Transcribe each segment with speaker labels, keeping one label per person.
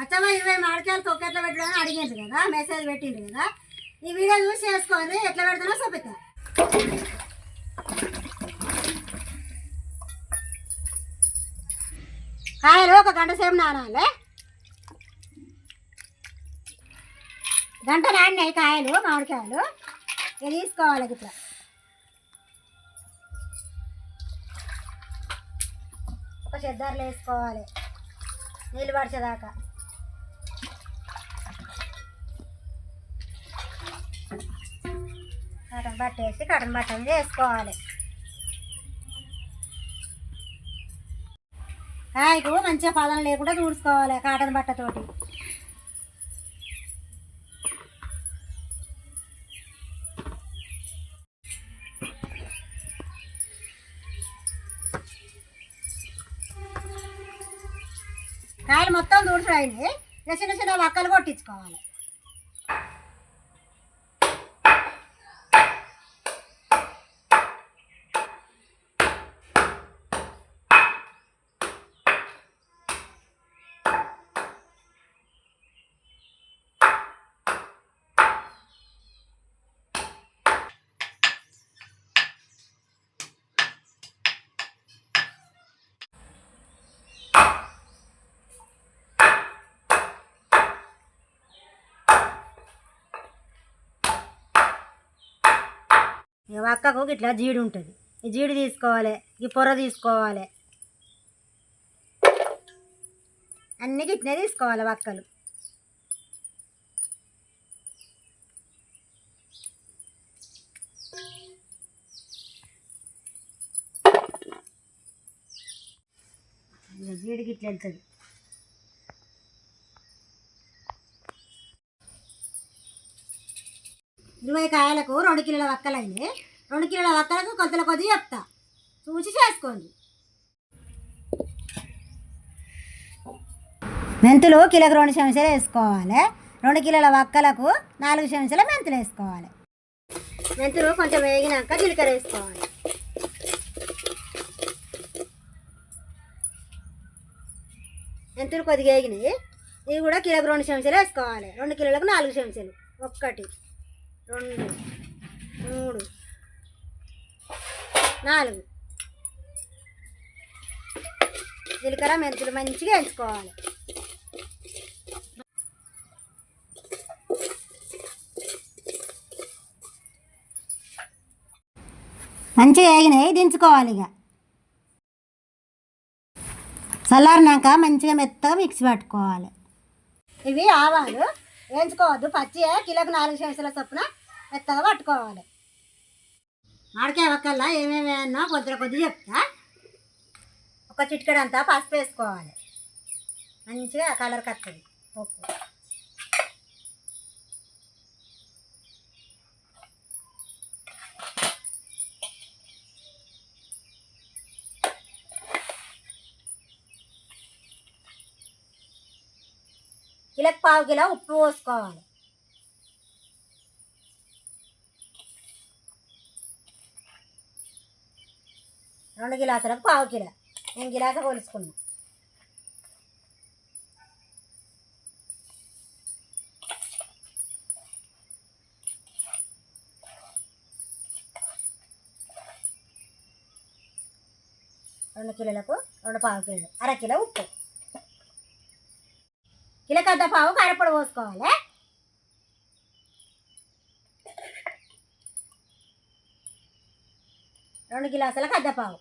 Speaker 1: అచ్చమ్మ ఇరవై మామిడికాయలు తొక్క ఎట్లా పెట్టడం అడిగింది కదా మెసేజ్ పెట్టింది కదా. ఈ వీడియో చూసి చేసుకోండి ఎట్లా పెడతానో చూపిస్తా కాయలు ఒక గంట సేపు నానాలి. గంట నాడినాయి కాయలు మామిడికాయలు. ఇవి తీసుకోవాలి ఇట్లా. ఒక చెద్దర్లు వేసుకోవాలి నీళ్ళు పడిచేదాకా కాటన్ బట్ట వేసి కాటన్ బట్ట మీద వేసుకోవాలి కాయకు మంచిగా పదం లేకుండా చూసుకోవాలి కాటన్ బట్టతోటి కాయలు మొత్తం దూడుచుడైంది ఇక చిన్న చిన్న వక్కలు కొట్టించుకోవాలి. ఇక వక్కకు ఇట్లా జీడి ఉంటుంది. ఈ జీడి తీసుకోవాలి ఈ పొర తీసుకోవాలి. అన్ని గిట్నే తీసుకోవాలి వక్కలు జీడికి ఇట్లా వెళ్తుంది. ఇరవై కాయలకు రెండు కిలోల వక్కలైంది. రెండు కిలోల వక్కలకు కొద్దిల కొద్ది చెప్తా. చూసి చేసుకోండి. మెంతులు కిలోకి రెండు చెంచాలు వేసుకోవాలి. రెండు కిలోల వక్కలకు నాలుగు చెంచాల మెంతులు వేసుకోవాలి. మెంతులు కొంచెం వేగినాక జీలకర్ర వేసుకోవాలి. మెంతులు కొద్దిగా వేగినాయి. ఇవి కూడా కిలోకి రెండు చెంచాలు వేసుకోవాలి. రెండు కిలోలకు నాలుగు చెంచాలు. ఒక్కటి. రెండు మూడు నాలుగు. జీలకర్ర మెంతులు మంచిగా వేయించుకోవాలి. మంచిగా వేగినాయి దించుకోవాలి ఇక. చల్లారినాక మంచిగా మెత్తగా మిక్సీ పట్టుకోవాలి. ఇవి ఆవాలు వేయించుకోవద్దు. పచ్చి కిలోకి నాలుగు చెంచాల చొప్పున మెత్తగా పట్టుకోవాలి. మాడికాయ ఒక్కల్లా ఏమేమి అన్నా కొద్దిగా కొద్ది చెప్తా. ఒక చిటికెడంతా పసుపు వేసుకోవాలి. మంచిగా కలర్ కత్తది. ఉప్పు. కిలోకి పావు కిలో ఉప్పు పోసుకోవాలి. రెండు గిలాసులకు పావు కిలో. నేను గిలాస కొలుసుకున్నా రెండు కిలోలకు రెండు పావు కిలోలు అర కిలో ఉప్పు. కిలో కద్ద పావు కారపొడి పోసుకోవాలి. రెండు గిలాసుల కద్దపావు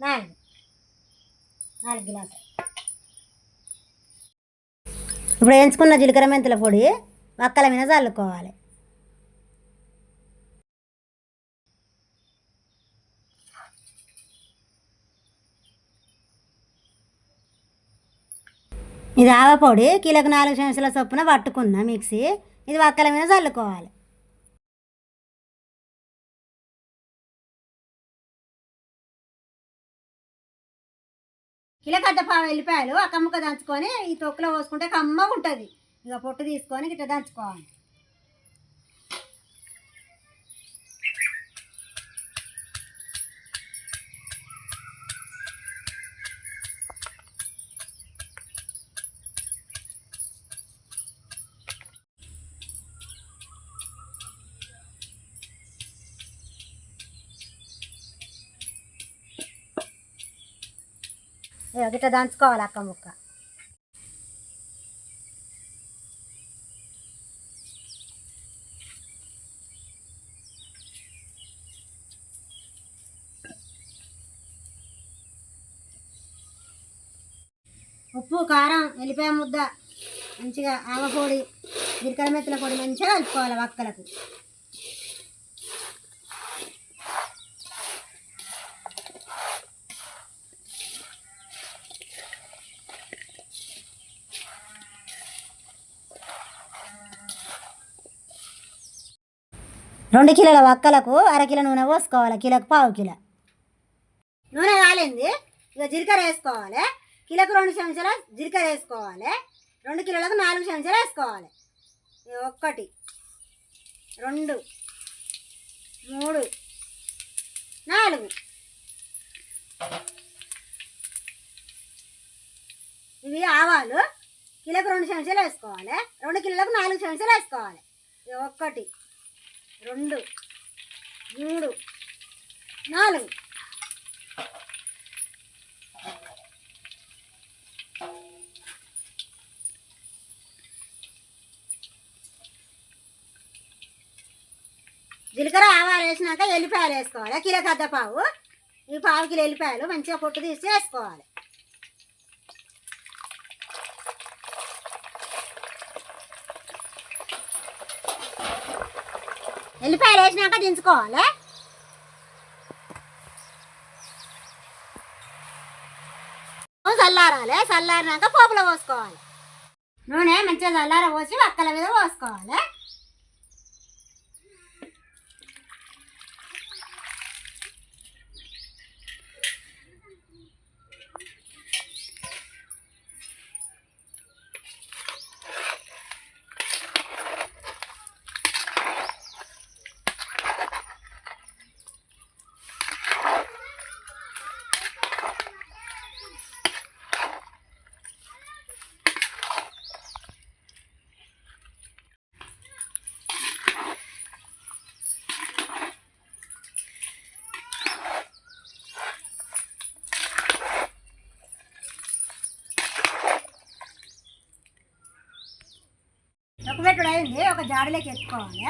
Speaker 1: నాలుగు ఆరు గిలాసులు ఇప్పుడు వేయించుకున్న జీలకర్ర మెంతుల పొడి వక్కల మీద చల్లుకోవాలి. ఇది ఆవపొడి కిలోకి నాలుగు చెంచాల చొప్పున పట్టుకున్నా మిక్సీ. ఇది వక్కల మీద చల్లుకోవాలి. కిలో పావు వెళ్ళిపోయాలు ఆ కమ్మక దంచుకొని ఈ తొక్కులో పోసుకుంటే కమ్మగా ఉంటుంది ఇక పొట్టు తీసుకొని ఇట్లా దంచుకోవాలి. గిట్ట ఇట్లా దంచుకోవాలి అక్క ముక్క. ఉప్పు కారం వెళ్ళిపోయా ముద్ద మంచిగా ఆవపొడి జీలకర్ర మెత్తల పొడి మంచిగా కలుపుకోవాలి వక్కలకు. రెండు కిలోల వక్కలకు అరకిలో నూనె పోసుకోవాలి కిలోకు పావు కిలో. నూనె కాలింది ఇక జీలకర్ర వేసుకోవాలి. కిలోకు రెండు చెంచాల జీలకర్ర వేసుకోవాలి. రెండు కిలోలకు నాలుగు చెంచాలు వేసుకోవాలి. ఒక్కటి రెండు మూడు నాలుగు. ఇవి ఆవాలు కిలోకు రెండు చెంచాలు వేసుకోవాలి. రెండు కిలోలకు నాలుగు చెంచాలు వేసుకోవాలి. ఒకటి ఒక్కటి. రెండు మూడు నాలుగు. జీలకర్ర ఆవాలు వేసినాక ఎల్లిపాయలు వేసుకోవాలి. కిలో కద్ద పావు. ఈ పావు కిలో ఎల్లిపాయలు మంచిగా పొట్టు తీసి వేసుకోవాలి. ఎల్లిపాయలు వేసినాక దించుకోవాలి? చల్లారాలి చల్లారినాక పోపులో పోసుకోవాలి. నూనె మంచిగా చల్లార పోసి వక్కల మీద పోసుకోవాలి? ఒక అయింది ఒక జాడలోకి ఎత్తుకోవాలి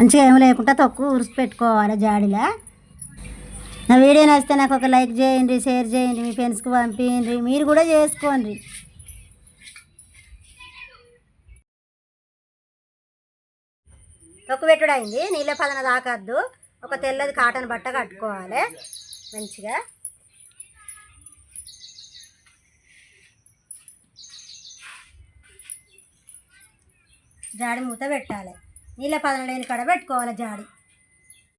Speaker 1: మంచిగా ఏం లేకుండా తక్కువ ఉరిసి పెట్టుకోవాలి జాడిలో. నా వీడియో నచ్చితే నాకు ఒక లైక్ చేయండి షేర్ చేయండి మీ ఫ్రెండ్స్కి పంపించండి మీరు కూడా చేసుకోండి. తొక్కు పెట్టుడు అయింది నీళ్ళ పదన తాకద్దు ఒక తెల్లది కాటన్ బట్ట కట్టుకోవాలి మంచిగా. జాడి మూత పెట్టాలి. నీళ్ళ పదన లేని పెట్టుకోవాలి జాడి.